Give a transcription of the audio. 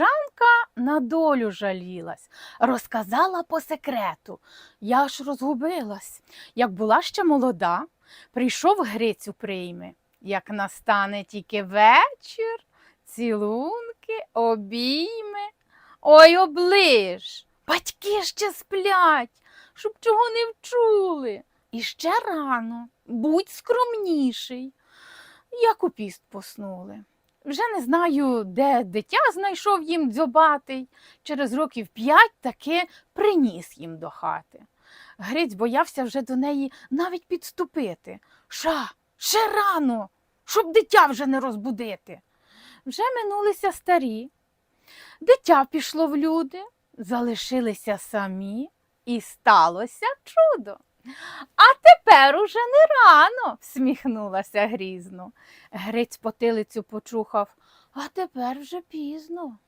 Сніжанка на долю жалілась, розказала по секрету. Я аж розгубилась. Як була ще молода, прийшов Грицю прийми. Як настане тільки вечір, цілунки, обійми. Ой, оближ, батьки ще сплять, щоб чого не вчули. І ще рано, будь скромніший. Як у піст поснули. Вже не знаю, де дитя знайшов їм дзьобатий. Через років п'ять таки приніс їм до хати. Гриць боявся вже до неї навіть підступити. Ша, ще рано, щоб дитя вже не розбудити. Вже минулися старі. Дитя пішло в люди, залишилися самі, і сталося чудо. А тепер уже не рано, всміхнулася грізно. Гриць потилицю почухав, а тепер вже пізно.